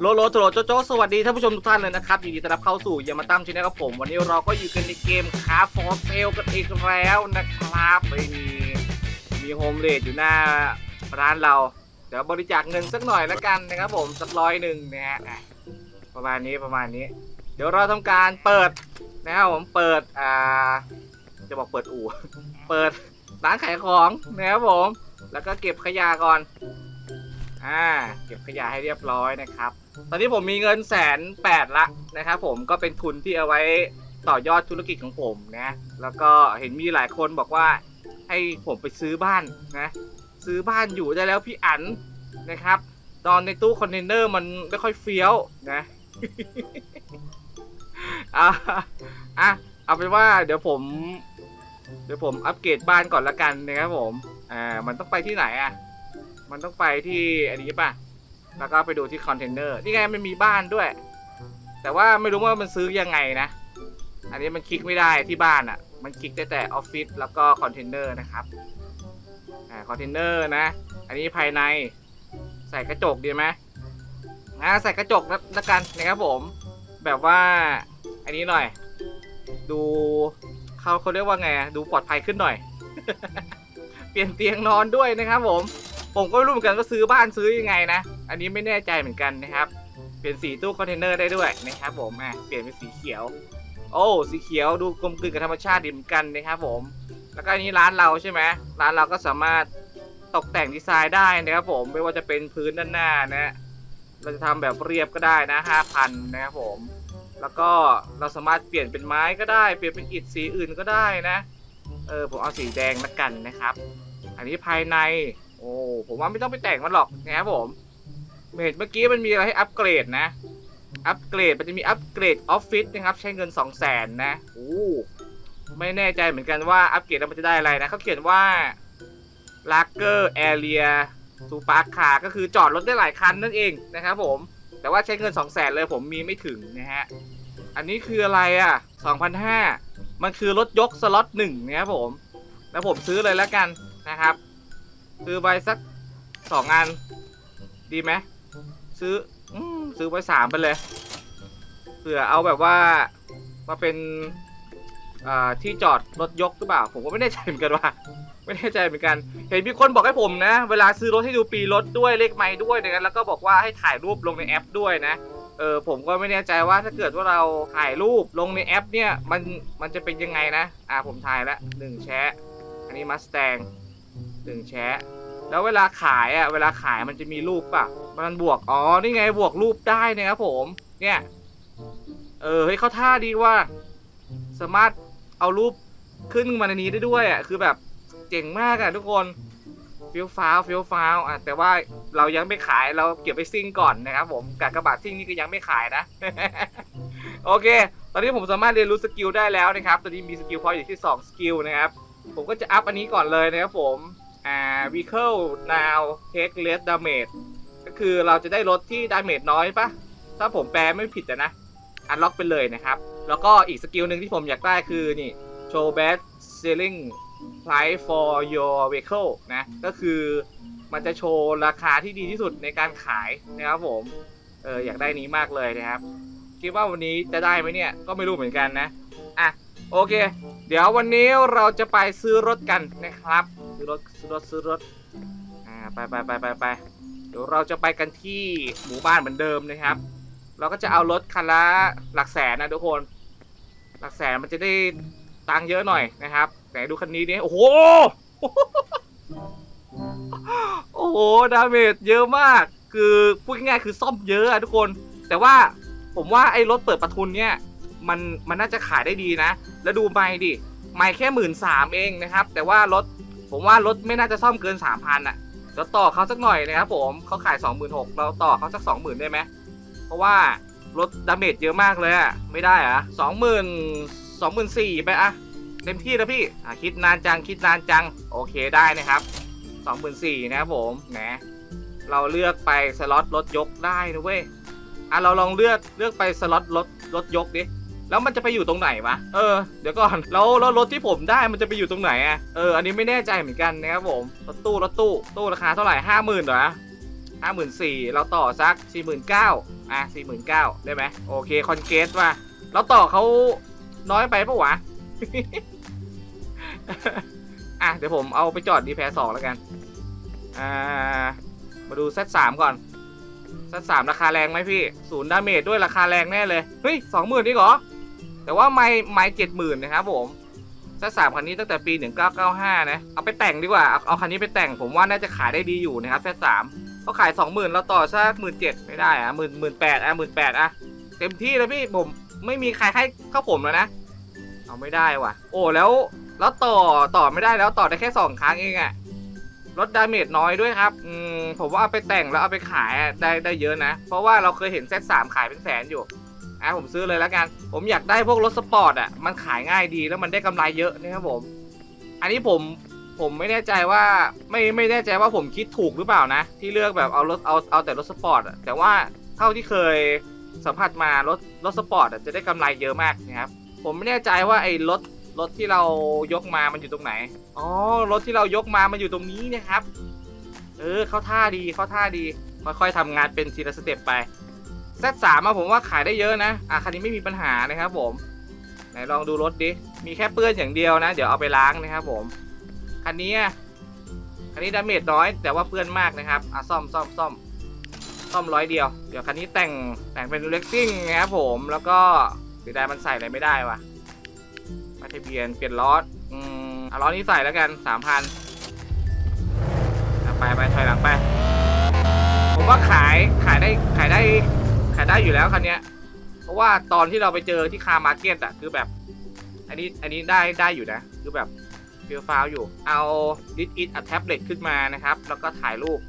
โลโลโตโรโจโจสวัสดีท่านผู้ชมทุกท่านเลยนะครับยินดีต้อนรับเข้าสู่ยามาตั้มชแนลกับผม วันนี้เราก็อยู่กันในเกมคาฟอร์เซลกันอีกแล้วนะครับไม่มีมีโฮมเลดอยู่หน้าร้านเรา เดี๋ยวบริจาคเงินสักหน่อยแล้วกันนะครับผมสักร้อยหนึ่งนะฮะอะประมาณนี้ประมาณนี้ เดี๋ยวเราทำการเปิดนะครับผมเปิดอ่าจะบอกเปิดอู่ เปิดร้านขายของนะครับผม แล้วก็เก็บขยะก่อนอ่าเก็บขยะให้เรียบร้อยนะครับ ตอนนี้ผมมีเงินแสนแปดละนะครับผมก็เป็นทุนที่เอาไว้ต่อยอดธุรกิจของผมนะแล้วก็เห็นมีหลายคนบอกว่าให้ผมไปซื้อบ้านนะซื้อบ้านอยู่ได้แล้วพี่อั๋นนะครับ ตอนในตู้คอนเทนเนอร์มันไม่ค่อยเฟี้ยวนะอะอะเอาเป็นว่าเดี๋ยวผม เดี๋ยวผมอัปเกรดบ้านก่อนละกันนะครับผมอ่ามันต้องไปที่ไหนอะ มันต้องไปที่อันนี้ป่ะ แล้วก็ไปดูที่คอนเทนเนอร์นี่ไงมันมีบ้านด้วย แต่ว่าไม่รู้ว่ามันซื้อยังไงนะ อันนี้มันคลิกไม่ได้ที่บ้านอะ มันคลิกได้แต่ออฟฟิศแล้วก็คอนเทนเนอร์นะครับอ่าคอนเทนเนอร์นะ อันนี้ภายในใส่กระจกดีไหมอ่าใส่กระจกแล้วละกันนะครับผม แบบว่าอันนี้หน่อย ดูเขาเขาเรียกว่าไงดูปลอดภัยขึ้นหน่อย เปลี่ยนเตียงนอนด้วยนะครับผม ผมก็ไม่รู้เหมือนกันว่าซื้อบ้านซื้อยังไงนะ อันนี้ไม่แน่ใจเหมือนกันนะครับ เปลี่ยนสีตู้คอนเทนเนอร์ได้ด้วยนะครับผมอะเปลี่ยนเป็นสีเขียว โอ้สีเขียวดูกลมกลืนกับธรรมชาติดีเหมือนกันนะครับผม แล้วก็อันนี้ร้านเราใช่ไหมร้านเราก็สามารถตกแต่งดีไซน์ได้นะครับผมไม่ว่าจะเป็นพื้นด้านหน้านะเราจะทำแบบเรียบก็ได้นะห้าพันนะครับผม แล้วก็เราสามารถเปลี่ยนเป็นไม้ก็ได้ เปลี่ยนเป็นอิฐสีอื่นก็ได้นะเออผมเอาสีแดงละกันนะครับ อันนี้ภายใน โอ้ผมว่าไม่ต้องไปแต่งมันหรอกนะครับผม เห็นเมื่อกี้มันมีอะไรให้อัปเกรดนะ อัปเกรดมันจะมีอัปเกรดออฟฟิศนะครับ ใช้เงิน2 0 0แสนนะโอ้ไม่แน่ใจเหมือนกันว่าอัปเกรดแล้วมันจะได้อะไรนะเขาเขียนว่า l a g e r Area ซูปาร์คาก็คือจอดรถได้หลายคันนั่นเองนะครับผมแต่ว่าใช้เงิน 2 0 0แสนเลยผมมีไม่ถึงนะฮะ อันนี้คืออะไรอะ2,500มันคือรถยกสล็อตหนึ่งนะครับผม แล้วผมซื้อเลยแล้วกันนะครับ ซื้อไปสักสองอัน ดีไหม ซื้ออมซื้อไปสามไปเลยเผื่อเอาแบบว่ามาเป็นอ่าที่จอดรถยกหรือเปล่า ผมก็ไม่แน่ใจเหมือนกันว่า ไม่แน่ใจเหมือนกันเห็นมีคนบอกให้ผมนะ เวลาซื้อรถให้ดูปีรถด้วยเลขไม้ด้วยนะแล้วก็บอกว่าให้ถ่ายรูปลงในแอปด้วยนะเออผมก็ไม่แน่ใจว่าถ้าเกิดว่าเราถ่ายรูปลงในแอปเนี่ยมันมันจะเป็นยังไงนะ อ่าผมถ่ายละหนึ่งแชะอันนี้มัสแตงหนึ่งแชะแล้วเวลาขายอะเวลาขายมันจะมีรูปป่ะ มันบวก อ๋อ นี่ไงบวกรูปได้นะครับผม เนี่ย เออ เฮ้ยเขาท่าดีว่า สามารถเอารูปขึ้นมาในนี้ได้ด้วยอะ คือแบบเจ๋งมากอะทุกคนฟิลฟ้าวฟิลฟ้าวอะแต่ว่าเรายังไม่ขายเราเก็บไปซิ่งก่อนนะครับผมกากระบาดซิ่งนี่ก็ยังไม่ขายนะ โอเค ตอนนี้ผมสามารถเรียนรู้สกิลได้แล้วนะครับ ตอนนี้มีสกิลพอยต์อยู่ที่ 2 สกิลนะครับ ผมก็จะอัพอันนี้ก่อนเลยนะครับผมอ่า vehicle now take less damage ก็คือเราจะได้รถที่ damage น้อยปะถ้าผมแปลไม่ผิดอะนะ อันล็อกไปเลยนะครับ แล้วก็อีกสกิลหนึ่งที่ผมอยากได้คือนี่ show best selling price for your vehicle นะ ก็คือมันจะโชว์ราคาที่ดีที่สุดในการขายนะครับผม เอออยากได้นี้มากเลยนะครับ คิดว่าวันนี้จะได้ไหมเนี่ย ก็ไม่รู้เหมือนกันนะ อะ โอเค เดี๋ยววันนี้เราจะไปซื้อรถกันนะครับ ซื้อรถ ซื้อรถ ซื้อรถ อ่า ไปไปไปไปไป ดี๋ยวเราจะไปกันที่หมู่บ้านเหมือนเดิมนะครับ เราก็จะเอารถคันละหลักแสนนะทุกคน หลักแสนมันจะได้ตังค์เยอะหน่อยนะครับ แต่ดูคันนี้ดิโอ้โห โอ้โห ดาเมจเยอะมาก คือพูดง่ายๆคือซ่อมเยอะอะทุกคน แต่ว่าผมว่าไอ้รถเปิดประทุนเนี่ย มันมันน่าจะขายได้ดีนะ แล้วดูไม้ดิ ไม้แค่หมื่นสามเองนะครับ แต่ว่ารถผมว่ารถไม่น่าจะซ่อมเกินสามพันอะ เดี๋ยวต่อเขาสักหน่อยนะครับผมเขาขายสองหมื่นหกเราต่อเขาสักสองหมื่นได้ไหมเพราะว่ารถดาเมจเยอะมากเลยอะไม่ได้อะสองหมื่นสองหมื่นสี่ไปอะเต็มที่แล้วพี่อะคิดนานจังคิดนานจัง โอเคได้นะครับสองหมื่นสี่นะครับผมแหมเราเลือกไปสล็อตรถยกได้นะเว้ยอะเราลองเลือกเลือกไปสล็อตรถรถยกดิ แล้วมันจะไปอยู่ตรงไหนวะ เออ เดี๋ยวก่อน แล้วแล้วรถที่ผมได้มันจะไปอยู่ตรงไหนอะ เออ อันนี้ไม่แน่ใจเหมือนกันนะครับผม รถตู้รถตู้ ตู้ราคาเท่าไหร่ห้าหมื่นเหรอห้าหมื่นสี่เราต่อสักสี่หมื่นเก้าอะสี่หมื่นเก้าได้ไหมโอเคคอนเกสว่ะเราต่อเขาน้อยไปปะวะ อะเดี๋ยวผมเอาไปจอดดีแพรสองแล้วกัน อ่า มาดูเซตสามก่อนเซตสามราคาแรงไหมพี่ ศูนย์ดาเมจด้วยราคาแรงแน่เลย เฮ้ยสองหมื่นนี่เหรอ แต่ว่าไม่ไม่เจ็ดหมื่นนะครับผมเซตสามคันนี้ตั้งแต่ปี 1995 นะ เอาไปแต่งดีกว่า เอาเอาคันนี้ไปแต่งผมว่าน่าจะขายได้ดีอยู่นะครับเซตสามเขาขายสองหมื่นเราต่อสักหมื่นเจ็ดไม่ได้อะหมื่นหมื่นแปดอะหมื่นแปดอะเต็มที่แล้วพี่ผมไม่มีใครให้เข้าผมแล้วนะ เอาไม่ได้ว่ะ โอ้แล้วแล้วต่อต่อไม่ได้แล้วต่อได้แค่สองครั้งเองอะลดดาเมจน้อยด้วยครับอืมผมว่าเอาไปแต่งแล้วเอาไปขายได้ได้เยอะนะ เพราะว่าเราเคยเห็นเซตสามขายเป็นแสนอยู่ อะผมซื้อเลยแล้วกัน ผมอยากได้พวกรถสปอร์ตอะมันขายง่ายดีแล้วมันได้กำไรเยอะนะครับผม อันนี้ผมผมไม่แน่ใจว่าไม่ไม่แน่ใจว่าผมคิดถูกหรือเปล่านะ ที่เลือกแบบเอารถเอาเอาแต่รถสปอร์ตอะแต่ว่าเท่าที่เคยสัมผัสมารถรถสปอร์ตอะจะได้กำไรเยอะมากนะครับผมไม่แน่ใจว่าไอ้รถรถที่เรายกมามันอยู่ตรงไหนอ๋อรถที่เรายกมามันอยู่ตรงนี้นะครับ เออเข้าท่าดีเข้าท่าดีค่อยๆทำงานเป็นทีละสเต็ปไป Z สามผมว่าขายได้เยอะนะอะคันนี้ไม่มีปัญหานะครับผมไหนลองดูรถดิมีแค่เปื้อนอย่างเดียวนะ เดี๋ยวเอาไปล้างนะครับผมคันนี้คันนี้ดาเมจน้อย แต่ว่าเปื้อนมากนะครับอะซ่อมซ่อมซ่อมซ่อมร้อยเดียว เดี๋ยวคันนี้แต่งแต่งเป็นเล็กซิ่งนะครับผมแล้วก็เสียดายมันใส่อะไรไม่ได้วะป้าทะเบียนเปลี่ยนล้ออืมเอาล้อนี้ใส่แล้วกันสามพันไปไปถอยหลังไป ผมว่าขายขายได้ขายได้ ขายได้อยู่แล้วคันเนี้ย เพราะว่าตอนที่เราไปเจอที่คาร์มาร์เก็ตอะคือแบบ อันนี้อันนี้ได้ได้อยู่นะ คือแบบเฟีลฟาวอยู่ เอาดิสอิทอัแท็บเล็ตขึ้นมานะครับ แล้วก็ถ่ายรูป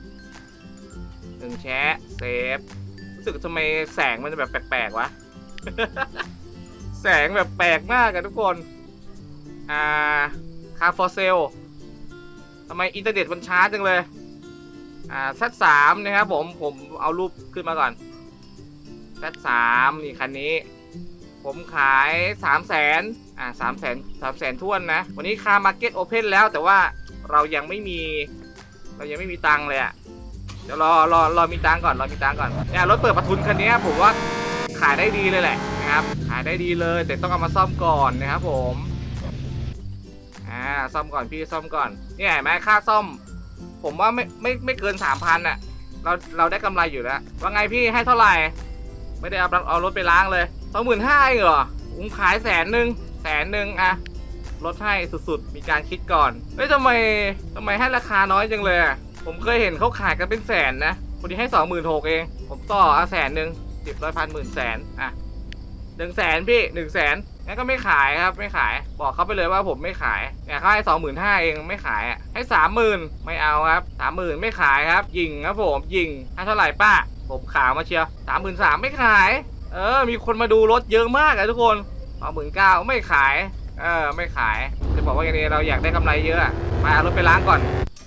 หนึ่งแชะเซฟรู้สึกทำไมแสงมันแบบแปลกๆวะ แสงแบบแปลกมากอะทุกคน อ่าคาร์ฟอร์เซลทำไมอินเทอร์เน็ตมันช้าจังเลย อ่าแซดสามนะครับผมผมเอารูปขึ้นมาก่อน แซดสามนี่คันนี้ ผมขายสามแสนอ่าสามแสนสามแสนท้วนนะ วันนี้คามาร์เก็ตโอเพนแล้วแต่ว่าเรายังไม่มี เรายังไม่มีตังเลยอะเดี๋ยวรอรอรอมีตังก่อนรอมีตังก่อนเนี่ยรถเปิดประทุนคันนี้ผมว่าขายได้ดีเลยแหละนะครับ ขายได้ดีเลย แต่ต้องเอามาซ่อมก่อนนะครับผมอ่าซ่อมก่อนพี่ซ่อมก่อนเนี่ยเห็นไหมค่าซ่อม ผมว่าไม่ไม่ไม่เกินสามพันอะเราเราได้กำไรอยู่แล้วว่าไงพี่ให้เท่าไหร่ ไม่ได้เอาเอารถไปล้างเลยสองหมื่นห้าเหรอผมขายแสนหนึ่งแสนหนึ่งอะลดให้สุดๆ มีการคิดก่อนเฮ้ยทำไมทำไมให้ราคาน้อยจังเลยอะผมเคยเห็นเขาขายกันเป็นแสนนะคนนี้ให้สองหมื่นหกเอง ผมต่อเอาแสนหนึ่งสิบร้อยพันหมื่นแสนอะหนึ่งแสนพี่หนึ่งแสนงั้นก็ไม่ขายครับไม่ขายบอกเขาไปเลยว่าผมไม่ขายเนี่ยเขาให้สองหมื่นห้าเองไม่ขายอะให้สามหมื่นไม่เอาครับสามหมื่นไม่ขายครับยิงครับผมยิงให้เท่าไหร่ป้า ผมขาวมาเชียวสามหมื่นสามไม่ขาย เออ มีคนมาดูรถเยอะมากอะทุกคนสองหมื่นเก้าไม่ขาย เออ ไม่ขาย จะบอกว่าอย่างนี้เราอยากได้กำไรเยอะมาเอารถไปล้างก่อน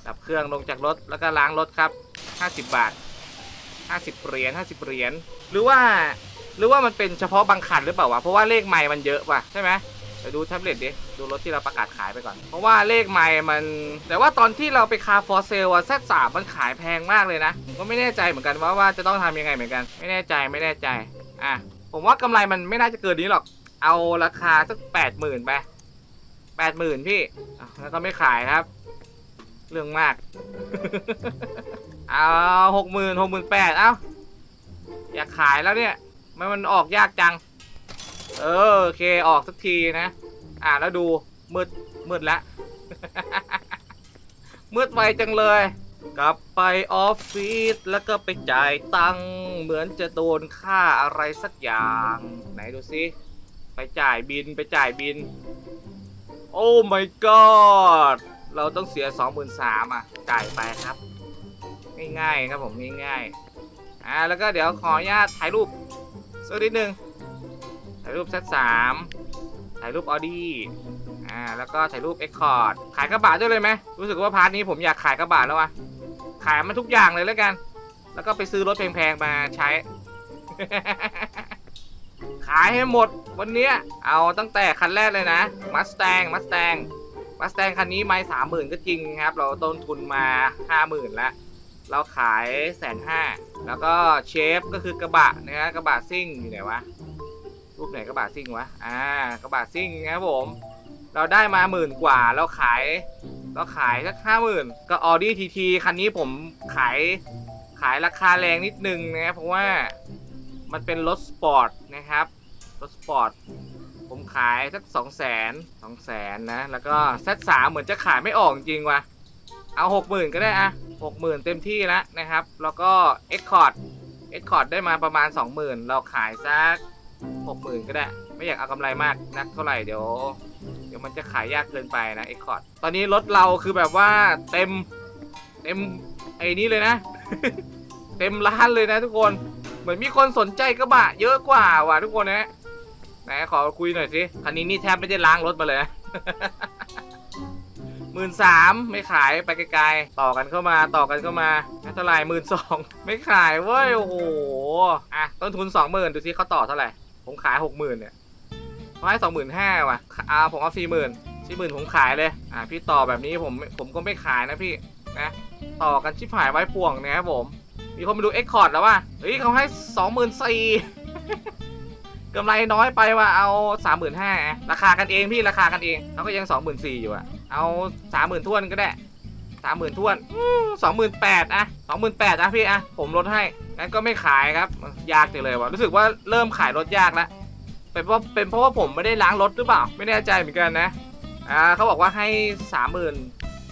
ดับเครื่องลงจากรถแล้วก็ล้างรถครับห้าสิบบาทห้าสิบเหรียญห้าสิบเหรียญ หรือว่า หรือว่ามันเป็นเฉพาะบางคันหรือเปล่าวะ เพราะว่าเลขไมล์มันเยอะว่ะใช่ไหม ไปดูแท็บเล็ตดิ ดูรถที่เราประกาศขายไปก่อน เพราะว่าเลขไมล์มัน แต่ว่าตอนที่เราไปคาฟอร์เซลอะแซดสามมันขายแพงมากเลยนะ ผมก็ไม่แน่ใจเหมือนกันว่าว่าจะต้องทำยังไงเหมือนกัน ไม่แน่ใจไม่แน่ใจ อะ ผมว่ากำไรมันไม่น่าจะเกินนี้หรอก เอาราคาสักแปดหมื่นไปแปดหมื่นพี่ แล้วก็ไม่ขายครับ เรื่องมาก เอาหกหมื่นหกหมื่นแปดเอ้า อยากขายแล้วเนี่ย มันมันออกยากจัง เออโอเคออกสักทีนะ อ่าแล้วดูมืดมืดละ มืดไวจังเลย กลับไปออฟฟิศแล้วก็ไปจ่ายตังค์เหมือนจะโดนค่าอะไรสักอย่าง ไหนดูสิไปจ่ายบินไปจ่ายบิน โอ้ my god เราต้องเสีย 23,000อะ จ่ายไปครับ ง่ายๆครับผมง่ายๆอ่าแล้วก็เดี๋ยวขออนุญาตถ่ายรูปสักนิดนึงายรูปเซตสามถ่ายรูปออดี้อ่าแล้วก็ถ่ายรูปเอ็กคอร์ดขายกระบะด้วยเลยไหมรู้สึกว่าพาร์ทนี้ผมอยากขายกระบะแล้ววะขายมันทุกอย่างเลยแล้วกัน แล้วก็ไปซื้อรถแพงๆมาใช้ ขายให้หมดวันนี้เอาตั้งแต่คันแรกเลยนะมัสแตงมัสแตงมัสแตงคันนี้ไม่สามหมื่นก็จริงครับ เราต้นทุนมาห้าหมื่นแล้วเราขายแสนห้าแล้วก็เชฟก็คือกระบะนะฮะกระบะซิ่งอยู่ไหนวะ รูปไหนกระบะซิ่งวะ อ่ากระบะซิ่งนะครับผม เราได้มาหมื่นกว่า เราขาย เราขายสักห้าหมื่นก็ออดี้ทีทีคันนี้ผมขาย ขายราคาแรงนิดนึงนะครับเพราะว่ามันเป็นรถสปอร์ตนะครับ รถสปอร์ต ผมขายสักสองแสนสองแสนนะ แล้วก็เซตสามเหมือนจะขายไม่ออกจริงว่ะ เอาหกหมื่นก็ได้อะหกหมื่นเต็มที่แล้วนะครับ แล้วก็เอ็กคอร์ดเอ็กคอร์ดได้มาประมาณสองหมื่นเราขายสัก หกหมื่นก็ได้ ไม่อยากเอากำไรมากนักเท่าไหร่เดี๋ยว เดี๋ยวมันจะขายยากเกินไปนะเอ็กคอร์ดตอนนี้รถเราคือแบบว่าเต็มเต็มไอ้นี้เลยนะ เต็มร้านเลยนะทุกคนเหมือนมีคนสนใจกระบะเยอะกว่าว่ะทุกคนนะไหนขอคุยหน่อยสิคันนี้นี่แทบไม่ได้ล้างรถมาเลยหมื่นสามไม่ขายไปไกลๆต่อกันเข้ามาต่อกันเข้ามาเท่าไหร่หมื่นสองไม่ขายเว้ยโอ้โหอะต้นทุนสองหมื่นดูซิเขาต่อเท่าไหร่ ผมขายหกหมื่นเนี่ยเขาให้สองหมื่นห้าว่ะอ่าผมเอาสี่หมื่นสี่หมื่นผมขายเลย อะพี่ต่อแบบนี้ผมผมก็ไม่ขายนะพี่นะต่อกันชิบหายไว้ป่วงนะครับผม มีคนมาดูเอ็กคอร์ดแล้วว่ะเฮ้ยเขาให้สองหมื่นสี่กำไรน้อยไปว่ะเอาสามหมื่นห้าราคากันเองพี่ราคากันเองเขาก็ยังสองหมื่นสี่อยู่อะเอาสามหมื่นทวนก็ได้ สามหมื่นทวนสองหมื่นแปดอะสองหมื่นแปดอะพี่อะผมลดให้งั้นก็ไม่ขายครับ ยากจังเลยว่ะรู้สึกว่าเริ่มขายรถยากแล้วเป็นเพราะเป็นเพราะว่าผมไม่ได้ล้างรถหรือเปล่า ไม่แน่ใจเหมือนกันนะอ่าเขาบอกว่าให้สามหมื่น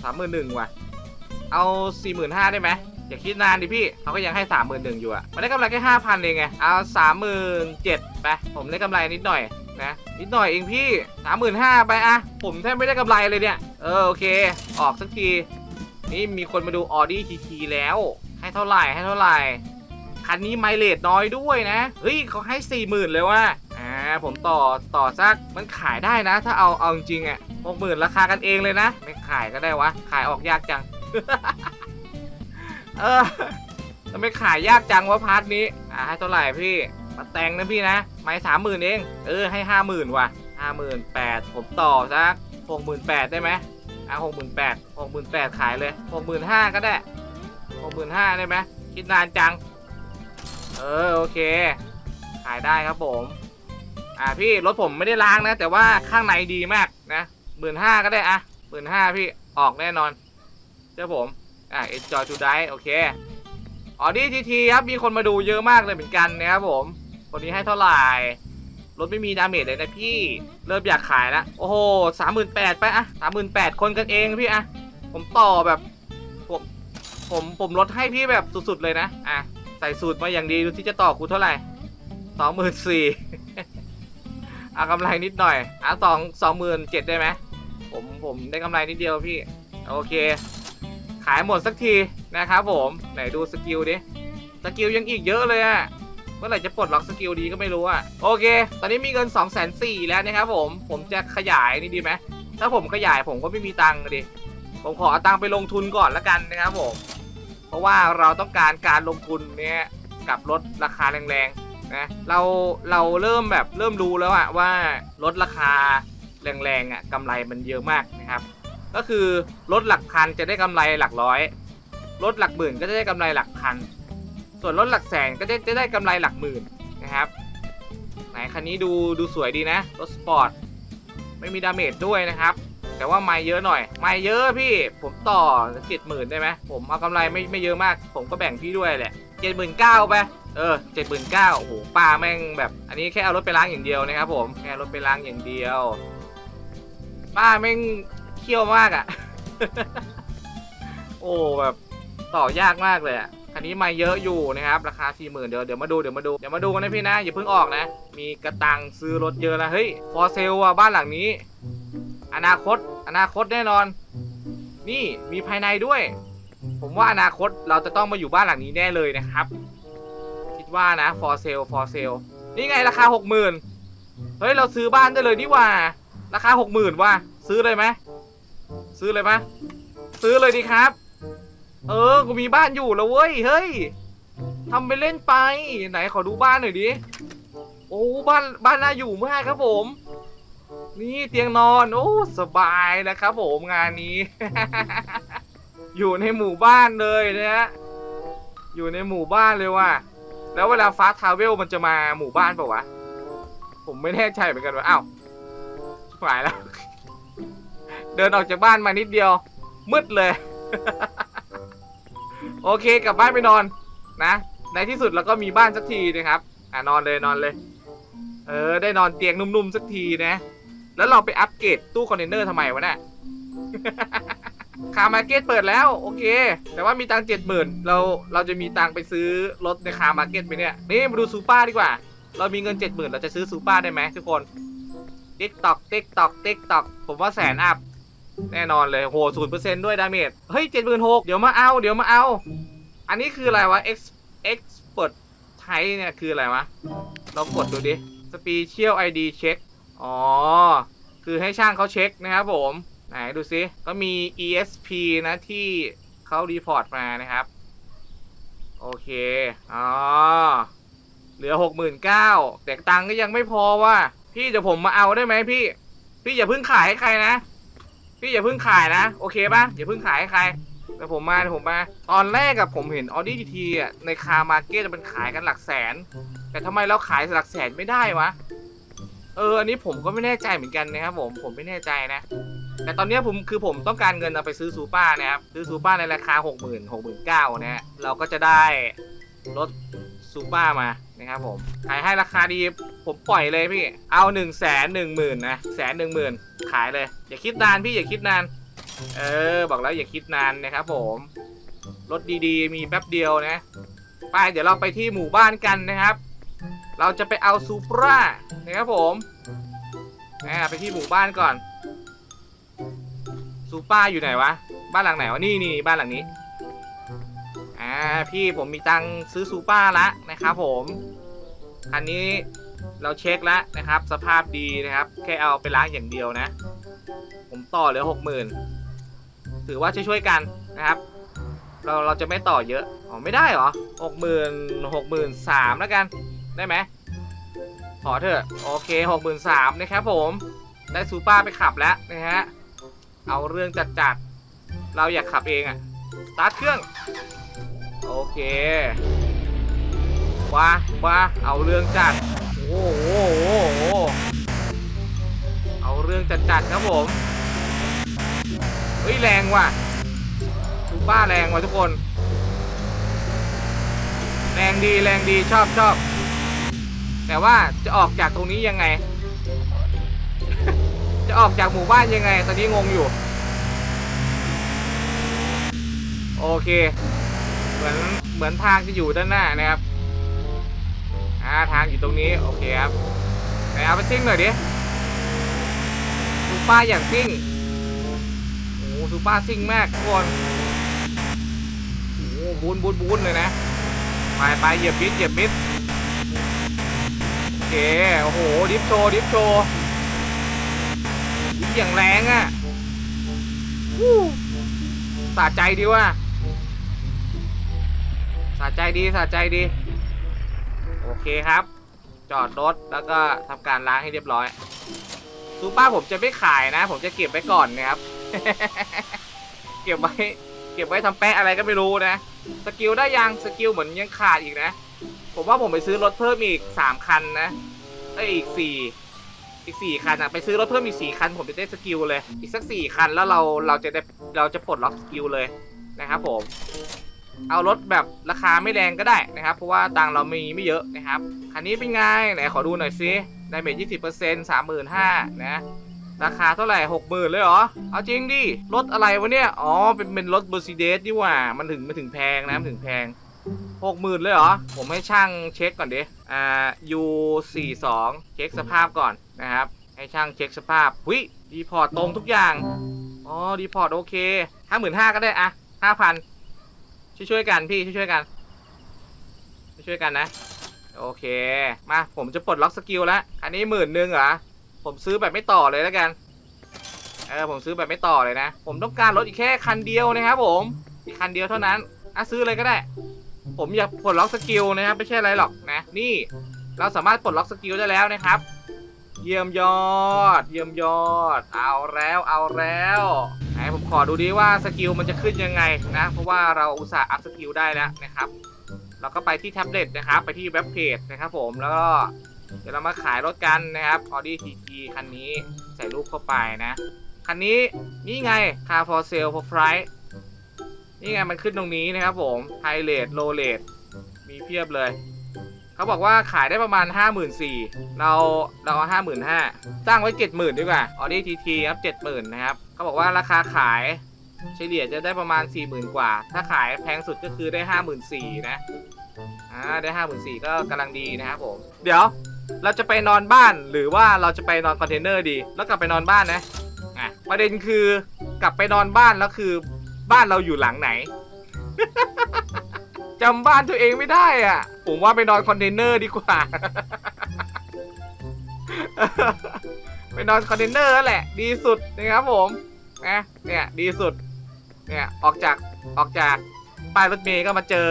สามหมื่นหนึ่งว่ะ เอาสี่หมื่นห้าได้ไหมอย่าคิดนานดิพี่เขาก็ยังให้สามหมื่นหนึ่งอยู่อะมันได้กำไรแค่ห้าพันเองไงเอาสามหมื่นเจ็ดไปผมได้กำไรนิดหน่อยนะนิดหน่อยเองพี่สามหมื่นห้าไปอะผมแทบไม่ได้กำไรเลยเนี่ย เออโอเค ออกสักที นี่มีคนมาดูออดี้ทีทีแล้ว ให้เท่าไหร่ให้เท่าไหร่ คันนี้ไมเลทน้อยด้วยนะ เฮ้ยเขาให้สี่หมื่นเลยว่ะอ่าผมต่อต่อสักมันขายได้นะ ถ้าเอาเอาจริงอะหกหมื่นราคากันเองเลยนะ ไม่ขายก็ได้วะ ขายออกยากจัง เออทำไมขายยากจังวะพาร์ทนี้ อ่าให้เท่าไหร่พี่มาแต่งนะพี่นะ ไม่สามหมื่นเอง เออให้ห้าหมื่นว่ะห้าหมื่นแปดผมต่อสักหกหมื่นแปดได้ไหม อะหกหมื่นแปดหกหมื่นแปดขายเลยหกหมื่นห้าก็ได้หกหมื่นห้าได้ไหมคิดนานจัง เออโอเค ขายได้ครับผม อ่าพี่รถผมไม่ได้ล้างนะ แต่ว่าข้างในดีมากนะหมื่นห้าก็ได้อะหมื่นห้าพี่ออกแน่นอนเจ้าผมอ่า enjoy to die โอเคออดี้ทีทีครับมีคนมาดูเยอะมากเลยเหมือนกันนะครับผมคนนี้ให้เท่าไหร่ รถไม่มีดาเมจเลยนะพี่ เริ่มอยากขายแล้วโอ้โหสามหมื่นแปดไปอะสามหมื่นแปดคนกันเองพี่อะผมต่อแบบ ผมผมผมลดให้พี่แบบสุดๆเลยนะ อะ ใส่สูตรมาอย่างดีดูที่จะต่อกูเท่าไหร่สองหมื่นสี่เอากำไรนิดหน่อยอะสองสองหมื่นเจ็ดได้ไหมผมผมได้กำไรนิดเดียวพี่ โอเค ขายหมดสักทีนะครับผม ไหนดูสกิลดิ สกิลยังอีกเยอะเลยอะ เมื่อไหร่จะปลดล็อกสกิลดีก็ไม่รู้อะโอเค ตอนนี้มีเงิน2 4 0 0 0แล้วนะครับผม ผมจะขยายนี่ดีไหม ถ้าผมขยายผมก็ไม่มีตังค์ดิ ผมขอเอาตังค์ไปลงทุนก่อนละกันนะครับผม เพราะว่าเราต้องการการลงทุนเนี่ยกับรถราคาแรงๆนะ เราเราเริ่มแบบเริ่มรู้แล้วอะว่ารถราคาแรงๆอะกำไรมันเยอะมากนะครับ ก็คือรถหลักพันจะได้กำไรหลักร้อย รถหลักหมื่นก็จะได้กำไรหลักพัน ส่วนรถหลักแสนก็จะจะได้กำไรหลักหมื่นนะครับ ไหนคันนี้ดูดูสวยดีนะ รถสปอร์ต ไม่มีดาเมจด้วยนะครับ แต่ว่าไม่เยอะหน่อย ไม่เยอะพี่ ผมต่อเจ็ดหมื่นได้ไหมผมเอากำไรไม่ไม่เยอะมาก ผมก็แบ่งพี่ด้วยแหละเจ็ดหมื่นเก้าไป เออเจ็ดหมื่นเก้าโอ้โหป้าแม่งแบบ อันนี้แค่เอารถไปล้างอย่างเดียวนะครับผมแค่รถไปล้างอย่างเดียว ป้าแม่งเคี่ยวมากอะ่ะ โอ้แบบต่อยากมากเลยอะ่ะ คันนี้มาเยอะอยู่นะครับราคา4 0,000เดี๋ยวเดี๋ยวมาดูเดี๋ยวมาดูเดี๋ยวมาดูกันนะพี่นะอย่าเพิ่งออกนะ มีกระตังซื้อรถเยอะนะเฮ้ยฟอร์เซลอะบ้านหลังนี้ อนาคตอนาคตแน่นอน นี่มีภายในด้วย ผมว่าอนาคตเราจะต้องมาอยู่บ้านหลังนี้แน่เลยนะครับ คิดว่านะฟอร์เซลฟอร์เซลนี่ไงราคา 60,000เฮ้ยเราซื้อบ้านได้เลยนี่ว่า ราคา 60,000ว่ะซื้อเลยไหมซื้อเลยไหมซื้อเลยดีครับ เออ กูมีบ้านอยู่แล้วเว้ย เฮ้ยทำไปเล่นไป ไหนขอดูบ้านหน่อยดิ โอ้ บ้าน บ้านน่าอยู่มากครับผม นี่เตียงนอน โอ้ สบายแล้วครับผมงานนี้ อยู่ในหมู่บ้านเลยนะฮะ อยู่ในหมู่บ้านเลยว่ะ แล้วเวลาฟ้าทาเวลมันจะมาหมู่บ้านเปล่าวะ ผมไม่แน่ใจเหมือนกันว่าอ้าวหายแล้ว เดินออกจากบ้านมานิดเดียว มืดเลย โอเคกลับบ้านไปนอนนะ ในที่สุดเราก็มีบ้านสักทีนะครับอะนอนเลยนอนเลย เออ ได้นอนเตียงนุ่มๆสักทีนะ แล้วเราไปอัปเกรดตู้คอนเทนเนอร์ทำไมวะเนี่ยคาร์มาร์เก็ตเปิดแล้ว โอเค แต่ว่ามีตังเจ็ดหมื่นเราเราจะมีตังไปซื้อรถในคาร์มาร์เก็ตไหมเนี่ยนี่มาดูซูเปอร์ดีกว่า เรามีเงินเจ็ดหมื่นเราจะซื้อซูเปอร์ได้ไหมทุกคนติ๊กตอกติ๊กตอกติ๊กตอกผมว่าแสนอัพ แน่นอนเลยโหศูนย์เปอร์เซ็นต์ด้วยดาเมจ เฮ้ยเจ็ดหมื่นหกเดี๋ยวมาเอา เดี๋ยวมาเอา อันนี้คืออะไรวะ X Expert ไทยเนี่ยคืออะไรวะเรากดดูดิ Special ID Check อ๋อ คือให้ช่างเขาเช็คนะครับผม ไหนดูซิ ก็มี ESP นะที่เขารีพอร์ตมานะครับ โอเค อ๋อ เหลือหกหมื่นเก้าแต่ตังก็ยังไม่พอว่ะ พี่เดี๋ยวผมมาเอาได้ไหมพี่ พี่อย่าเพิ่งขายให้ใครนะ พี่อย่าเพิ่งขายนะ โอเคปะอย่าเพิ่งขายให้ใครเดี๋ยวผมมาผมมา ตอนแรกกับผมเห็น Audi GT อะในคาร์มาเก็ตมันขายกันหลักแสน แต่ทำไมเราขายหลักแสนไม่ได้วะเอออันนี้ผมก็ไม่แน่ใจเหมือนกันนะครับผมผมไม่แน่ใจนะ แต่ตอนนี้ผมคือผมต้องการเงินเอาไปซื้อซูเปอร์นะครับซื้อซูเปอร์ในราคา 6 0 0 0 0 6 9 0 0 0นะฮะเราก็จะได้รถ ซูเปอร์มานะครับผมขายให้ราคาดีผมปล่อยเลยพี่ เอา1นึ่งแสนหนึ่งหมื่นนะแสนหนึ่งหมื่นขายเลย อย่าคิดนานพี่อย่าคิดนาน เออ บอกแล้วอย่าคิดนานนะครับผมรถดีๆ มีแป๊บเดียวนะไปเดี๋ยวเราไปที่หมู่บ้านกันนะครับ เราจะไปเอาซูปรานะครับผมอ่าไปที่หมู่บ้านก่อนซูเปอร์อยู่ไหนวะบ้านหลังไหนวะนี่นี่บ้านหลังนี้ อ่าพี่ผมมีตังค์ซื้อซูเปอร์ละนะครับผมอันนี้เราเช็คแล้วนะครับ สภาพดีนะครับ แค่เอาไปล้างอย่างเดียวนะ ผมต่อเหลือหกหมื่นถือว่าช่วยๆกันนะครับ เราเราจะไม่ต่อเยอะอ๋อไม่ได้เหรอหกหมื่นหกหมื่นสามแล้วกันได้ไหมขอเถอะโอเคหกหมื่นสามนะครับผมได้ซูเปอร์ไปขับแล้วนะฮะเอาเรื่องจัดจัดๆเราอยากขับเองอะสตาร์ทเครื่อง โอเคว้าว้าเอาเรื่องจัดโอ้โหโอ้โหเอาเรื่องจัดจัดครับผม เฮ้ยแรงว่ะซูเปอร์แรงว่ะทุกคน แรงดีแรงดีชอบชอบ แต่ว่าจะออกจากตรงนี้ยังไง จะออกจากหมู่บ้านยังไง ตอนนี้งงอยู่ โอเค เหมือนเหมือนทางจะอยู่ด้านหน้านะครับอ่าทางอยู่ตรงนี้โอเคครับไหนเอาไปซิ่งหน่อยดิซูปอร์อย่างซิ่งโอ้ซูปอร์ซิ่งมากทุกคนโอ้บูนบูนบูนเลยนะไปไปเหยียบมิดเหยียบมิดโอเคโอ้โหดิฟโชว์ดิฟโชว์อย่างแรงอะ่ะหูสะใจดีว่ะ สะใจดีสะใจดี โอเคครับ จอดรถแล้วก็ทำการล้างให้เรียบร้อยซูเปอร์ผมจะไม่ขายนะ ผมจะเก็บไว้ก่อนนะครับ เก็บไว้เก็บไว้ทำแปะอะไรก็ไม่รู้นะ สกิลได้ยังสกิลเหมือนยังขาดอีกนะ ผมว่าผมไปซื้อรถเพิ่มอีกสามคันนะเอ้อีกสี่อีกสี่คันอะไปซื้อรถเพิ่มอีกสี่คัน ผมจะได้สกิลเลย อีกสักสี่คันแล้วเราเราจะได้เราจะปลดล็อกสกิลเลยนะครับผม เอารถแบบราคาไม่แรงก็ได้นะครับ เพราะว่าตังเรามีไม่เยอะนะครับคันนี้เป็นไงไหนขอดูหน่อยซิไดเมจยี่สิบเปอร์เซ็นต์สามหมื่นห้านะราคาเท่าไหร่หกหมื่นเลยเหรอ เอาจริงดิ รถอะไรวะเนี่ย อ๋อ เป็นเป็นรถ Mercedes นี่ว่า มันถึงมันถึงแพงนะ มันถึงแพงหกหมื่นเลยเหรอ ผมให้ช่างเช็คก่อนดิ อ่า U สี่สองเช็คสภาพก่อนนะครับ ให้ช่างเช็คสภาพหุยดีพอร์ตตรงทุกอย่าง อ๋อ ดีพอร์ตโอเคห้าหมื่นห้าก็ได้อะห้าพัน ช่วยช่วยๆกันพี่ช่วยช่วยๆกันช่วยช่วยๆกันนะ โอเค มาผมจะปลดล็อกสกิลแล้วอันนี้หมื่นหนึ่งเหรอผมซื้อแบบไม่ต่อเลยแล้วกันเออผมซื้อแบบไม่ต่อเลยนะ ผมต้องการรถอีกแค่คันเดียวนะครับผมอีกคันเดียวเท่านั้นอะซื้อเลยก็ได้ ผมอยากปลดล็อกสกิลนะครับไม่ใช่อะไรหรอกนะ นี่เราสามารถปลดล็อกสกิลได้แล้วนะครับ เยี่ยมยอด เยี่ยมยอด เอาแล้วเอาแล้วไหนผมขอดูดิว่าสกิลมันจะขึ้นยังไงนะ เพราะว่าเราอุตส่าห์อัพสกิลได้แล้วนะครับ เราก็ไปที่แท็บเล็ตนะครับ ไปที่เว็บเพจนะครับผมแล้วก็เดี๋ยวเรามาขายรถกันนะครับ Audi TT คันนี้ใส่รูปเข้าไปนะ คันนี้นี่ไง Car for Sale for Price นี่ไงมันขึ้นตรงนี้นะครับผม High Rate Low Rate มีเพียบเลย เขาบอกว่าขายได้ประมาณ 54,000เราเราเอา 55,000จ้างไว้ 70,000ดีกว่า Audi TT ครับ70,000นะครับเขาบอกว่าราคาขายเฉลี่ยจะได้ประมาณ 40,000 กว่า ถ้าขายแพงสุดก็คือได้ 54,000นะอ่าได้ห้าหมื่นสี่ก็กำลังดีนะครับผมเดี๋ยวเราจะไปนอนบ้านหรือว่าเราจะไปนอนคอนเทนเนอร์ดี แล้วกลับไปนอนบ้านนะอะประเด็นคือกลับไปนอนบ้านแล้วคือบ้านเราอยู่หลังไหน จำบ้านตัวเองไม่ได้อะ ผมว่าไปนอนคอนเทนเนอร์ดีกว่า ไปนอนคอนเทนเนอร์นั่นแหละ ดีสุดนะครับผมนะเนี่ยดีสุด เนี่ยออกจากออกจากป้ายรถเมย์ก็มาเจอ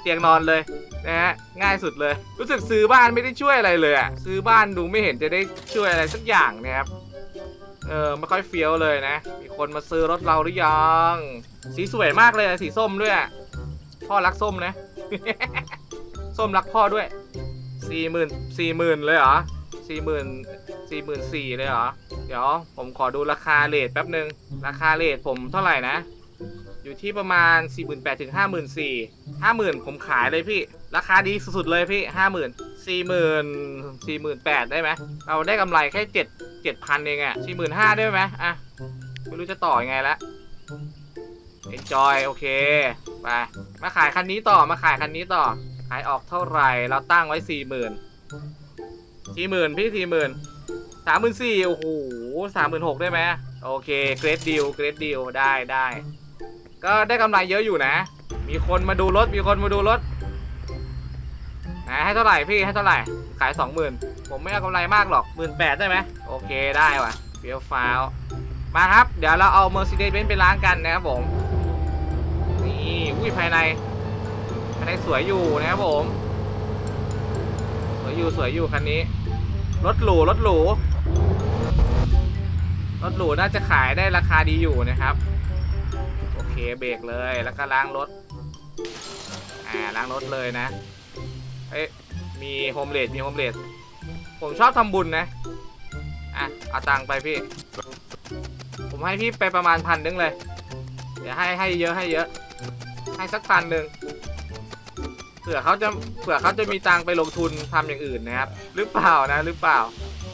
เตียงนอนเลยนะฮะง่ายสุดเลย รู้สึกซื้อบ้านไม่ได้ช่วยอะไรเลยอะซื้อบ้านดูไม่เห็นจะได้ช่วยอะไรสักอย่างนะครับเออไม่ค่อยเฟี้ยวเลยนะ มีคนมาซื้อรถเราหรือยัง สีสวยมากเลยสีส้มด้วยพ่อรักส้มนะ ส้มรักพ่อด้วยสี่หมื่นสี่หมื่นเลยเหรอสี่หมื่นสี่หมื่นสี่เลยเหรอ เดี๋ยวผมขอดูราคาเลทแป๊บหนึ่งราคาเลทผมเท่าไหร่นะ อยู่ที่ประมาณ 4 8 0 0ถึง54,000 50,000 ผมขายเลยพี่ ราคาดีสุดๆเลยพี่ 50,000 40,000 48,000ได้ไหมเราได้กำไรแค่7 7,000 เองอะ45,000 ได้ไหมอะ ไม่รู้จะต่อยังไงละ enjoy โอเค ไป มาขายคันนี้ต่อมาขายคันนี้ต่อ ขายออกเท่าไหร่ เราตั้งไว้40,000 40,000พี่40,000สามหมื่นสี่โอ้โหสามหมื่นหกได้ไหมโอเคเกรดดีลเกรดดีลได้ได้ก็ได้กำไรเยอะอยู่นะ มีคนมาดูรถ มีคนมาดูรถนะให้เท่าไหร่พี่ให้เท่าไหร่ ขายสองหมื่นผมไม่เอากำไรมากหรอกหมื่นแปดได้ไหมโอเคได้ว่ะเฟี้ยวฟ้าวมาครับ เดี๋ยวเราเอา Mercedes-Benz ไปล้างกันนะครับผม นี่อุ้ยภายใน ภายในสวยอยู่นะครับผม สวยอยู่สวยอยู่คันนี้ รถหรูรถหรูรถหรูน่าจะขายได้ราคาดีอยู่นะครับ โอเคเบรกเลยแล้วก็ล้างรถ อ่าล้างรถเลยนะ เอ้ยมีโฮมเลดมีโฮมเลดผมชอบทำบุญนะ อะ เอาตังไปพี่ ผมให้พี่ไปประมาณพันนึงเลย เดี๋ยวให้ให้เยอะให้เยอะ ให้สักพันหนึ่ง ผื่อเขาจะเผื่อเขาจะมีตังไปลงทุนทำอย่างอื่นนะครับ หรือเปล่านะหรือเปล่า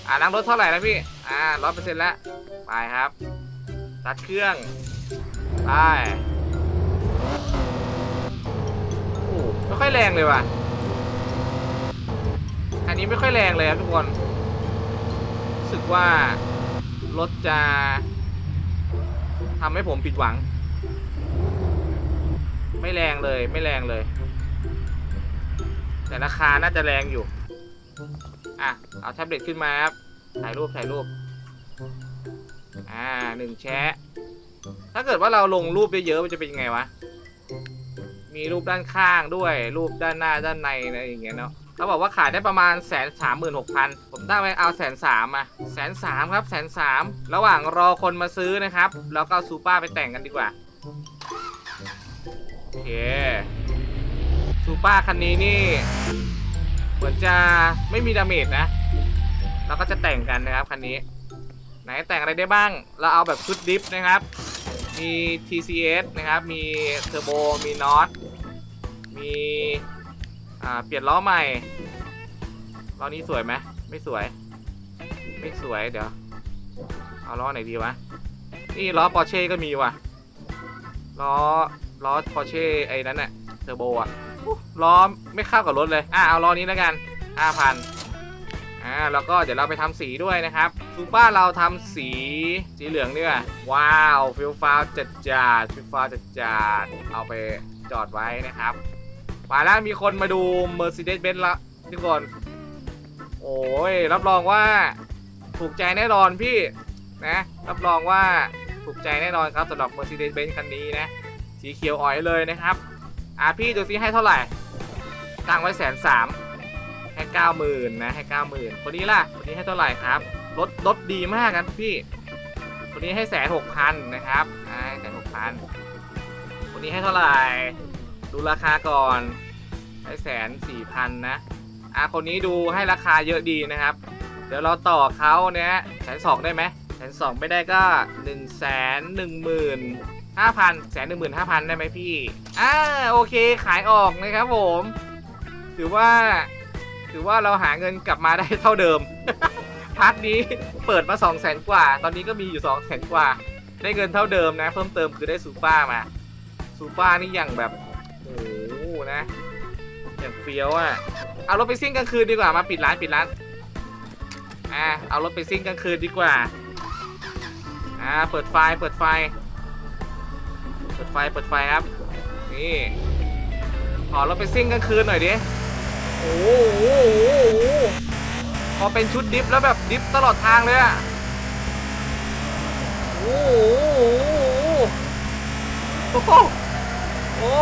อ่านั่งรถเท่าไหร่นะพี่อ่าร้อยเปอร์เซ็นต์แล้วไปครับตัดเครื่องไปโอ้ไม่ค่อยแรงเลยว่ะอันนี้ไม่ค่อยแรงเลยครับทุกคนรู้สึกว่ารถจะทำให้ผมผิดหวัง ไม่แรงเลยไม่แรงเลย แต่ราคาน่าจะแรงอยู่ อะ เอาแท็บเล็ตขึ้นมาครับ ถ่ายรูป ถ่ายรูป อ่าหนึ่งแชะ ถ้าเกิดว่าเราลงรูปเยอะๆ มันจะเป็นยังไงวะ มีรูปด้านข้างด้วย รูปด้านหน้า ด้านในอะไรอย่างเงี้ยเนาะเขาบอกว่าขายได้ประมาณแสนสามหมื่นหกพันผมตั้งไว้เอาแสนสามอะแสนสามครับแสนสามระหว่างรอคนมาซื้อนะครับ แล้วก็เอาซูเปอร์ไปแต่งกันดีกว่า โอเค ซูเปอร์คันนี้นี่เหมือนจะไม่มีดาเมจนะ เราก็จะแต่งกันนะครับคันนี้ ไหนแต่งอะไรได้บ้าง เราเอาแบบชุดดิฟนะครับ มี TCS นะครับ มีเทอร์โบ มีน็อต มีเปลี่ยนล้อใหม่ล้อนี้สวยไหมไม่สวย ไม่สวยเดี๋ยว เอาล้อไหนดีวะ นี่ล้อปอร์เช่ก็มีว่ะ ล้อล้อปอร์เช่ไอ้นั้นน่ะเทอร์โบอะ ล้อไม่เข้ากับรถเลย อะเอาล้อนี้แล้วกันห้าพันอ่าแล้วก็เดี๋ยวเราไปทำสีด้วยนะครับซูเปอร์เราทำสีสีเหลืองเนี่ยว้าวฟิลฟ้าจัดจัดฟิลฟ้าจัดจัดเอาไปจอดไว้นะครับมาแล้วมีคนมาดู Mercedes-Benz ละทุกคน โอ้ยรับรองว่าถูกใจแน่นอนพี่นะรับรองว่าถูกใจแน่นอนครับสำหรับ Mercedes-Benz คันนี้นะ สีเขียวอ่อยเลยนะครับ อะพี่ดูซิให้เท่าไหร่ตั้งไว้แสนสามให้เก้าหมื่นนะให้เก้าหมื่นคนนี้ล่ะคนนี้ให้เท่าไหร่ครับรถรถดีมากครับพี่คนนี้ให้แสนหกพันนะครับแสนหกพันคนนี้ให้เท่าไหร่ดูราคาก่อนได้แสนสี่พันนะอะคนนี้ดูให้ราคาเยอะดีนะครับ เดี๋ยวเราต่อเขาเนี่ยแสนสองได้ไหมแสนสองไม่ได้ก็หนึ่งแสนหนึ่งหมื่น ห้าพันแสนหนึ่งหมื่นห้าพันได้ไหมพี่ อ่าโอเคขายออกนะครับผม ถือว่า ถือว่าเราหาเงินกลับมาได้เท่าเดิม พาร์ทนี้เปิดมา2 0 0แสนกว่า ตอนนี้ก็มีอยู่2 0 0แสนกว่า ได้เงินเท่าเดิมนะ เพิ่มเติมคือได้ซูเปอร์มาซูเปอร์นี่อย่างแบบโอ้โหนะอย่างเฟี้ยวอะเอารถไปซิ่งกลางคืนดีกว่ามาปิดร้านปิดร้านอ่าเอารถไปซิ่งกลางคืนดีกว่าอ่าเปิดไฟเปิดไฟ เปิดไฟเปิดไฟครับ นี่ขอเรถไปซิ่งกลางคืนหน่อยดิโอ้โหโอ้โหโอ้โหพอเป็นชุดดิฟแล้วแบบดิฟตลอดทางเลยอะโอ้โหโอ้โหโอ้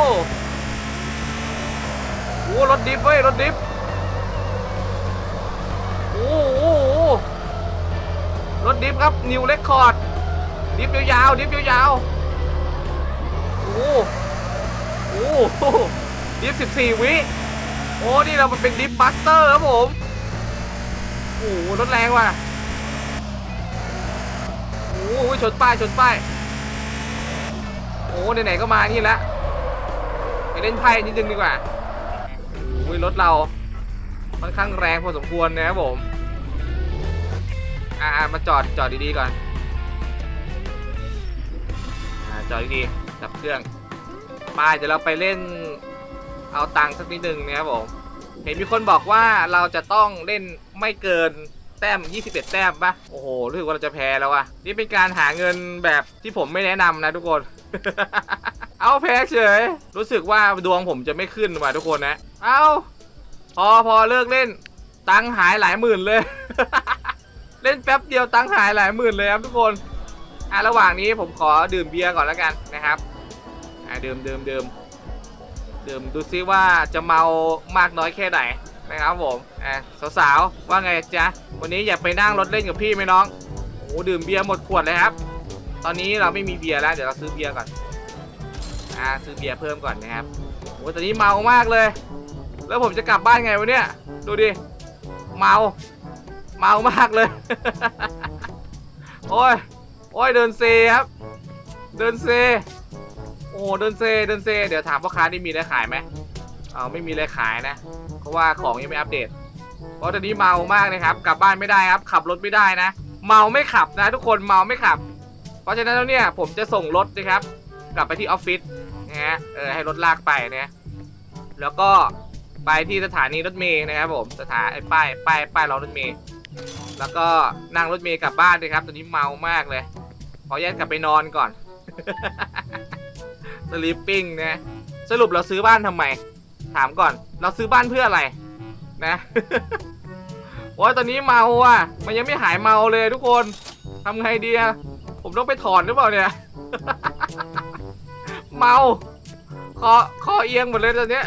โหรถดิฟเว้ยรถดิฟโอ้โหรถดิฟครับนิวเรคคอร์ดดิฟยาวๆดิฟยาวๆ หโอ้โหดิฟ14 วิ โอ้ นี่เรามันเป็นดิฟบัสเตอร์ครับผม โอ้โหรถแรงว่ะ โอ้โหชนป้าย ชนป้าย โอ้ไหนๆก็มานี่แล้วไปเล่นไพ่นิดนึงดีกว่าโอ้ยรถเราค่อนข้างแรงพอสมควรนะครับผม อ่ามาจอดจอดดีๆก่อน อ่าจอดดีๆ ดับเครื่องไปเดี๋ยวเราไปเล่นเอาตังค์สักนิดนึงนะครับผมเห็นมีคนบอกว่าเราจะต้องเล่นไม่เกินแต้ม 21 แต้มปะโอ้โห รู้สึกว่าเราจะแพ้แล้ววะนี่เป็นการหาเงินแบบที่ผมไม่แนะนำนะทุกคน เอาแพ้เฉย รู้สึกว่าดวงผมจะไม่ขึ้นว่ะทุกคนนะ เอาพอพอเลิกเล่น ตังค์หายหลายหมื่นเลย เล่นแป๊บเดียวตังค์หายหลายหมื่นเลยครับทุกคน อะระหว่างนี้ผมขอดื่มเบียร์ก่อนแล้วกันนะครับ อะดื่มดื่มดื่มดื่มดูซิว่าจะเมามากน้อยแค่ไหนนะครับผมอะสาวๆว่าไงจ๊ะวันนี้อยากไปนั่งรถเล่นกับพี่ไหมน้องโอ้ดื่มเบียร์หมดขวดเลยครับ ตอนนี้เราไม่มีเบียร์แล้วเดี๋ยวเราซื้อเบียร์ก่อนอ่าซื้อเบียร์เพิ่มก่อนนะครับโอ้ตอนนี้เมามากเลย แล้วผมจะกลับบ้านไงวะเนี่ยดูดิเมาเมามากเลย โอ้ยโอ้ยเดินเซครับ เดินเซ โอ้โหเดินเซเดินเซเดี๋ยวถามพ่อค้านี่มีอะไรขายไหมเอาไม่มีอะไรขายนะ เพราะว่าของยังไม่อัปเดต เพราะตอนนี้เมามากนะครับ กลับบ้านไม่ได้ครับ ขับรถไม่ได้นะ เมาไม่ขับนะ ทุกคนเมาไม่ขับ เพราะฉะนั้นแล้วเนี่ยผมจะส่งรถนะครับ กลับไปที่ออฟฟิศนะฮะเออให้รถลากไปนะแล้วก็ไปที่สถานีรถเมล์นะครับผมสถานไอ้ป้ายป้ายป้ายรอรถเมล์แล้วก็นั่งรถเมล์กลับบ้านนะครับ ตอนนี้เมามากเลย ขอแยกกลับไปนอนก่อน ลีปปิ้งนะสรุปเราซื้อบ้านทำไม ถามก่อน เราซื้อบ้านเพื่ออะไร นะโอ้ยตอนนี้เมาอะ มันยังไม่หายเมาเลยทุกคนทำไงดีอะผมต้องไปถอนหรือเปล่าเนี่ย เมาคอคอเอียงหมดเลยตอนเนี้ย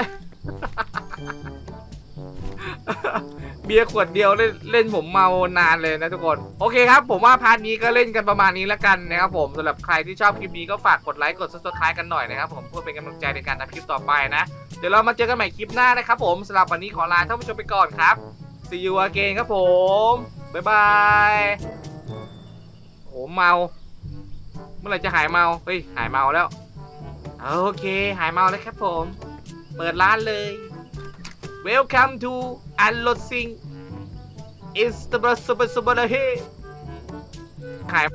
เบียร์ขวดเดียวเล่นเล่นผมเมานานเลยนะทุกคน โอเคครับ ผมว่าพาร์ทนี้ก็เล่นกันประมาณนี้แล้วกันนะครับผมสำหรับใครที่ชอบคลิปนี้ก็ฝากกดไลค์กด subscribe กันหน่อยนะครับผมเพื่อเป็นกำลังใจในการทำคลิปต่อไปนะ เดี๋ยวเรามาเจอกันใหม่คลิปหน้านะครับผมสำหรับวันนี้ขอลาท่านผู้ชมไปก่อนครับ see you again ครับผมบ๊ายบายโอ้เมา เมื่อไหร่จะหายเมาเฮ้ยหายเมาแล้วโอเค หายเมาแล้วครับผม เปิดร้านเลย Welcome to Unloading It's the best super super ขาย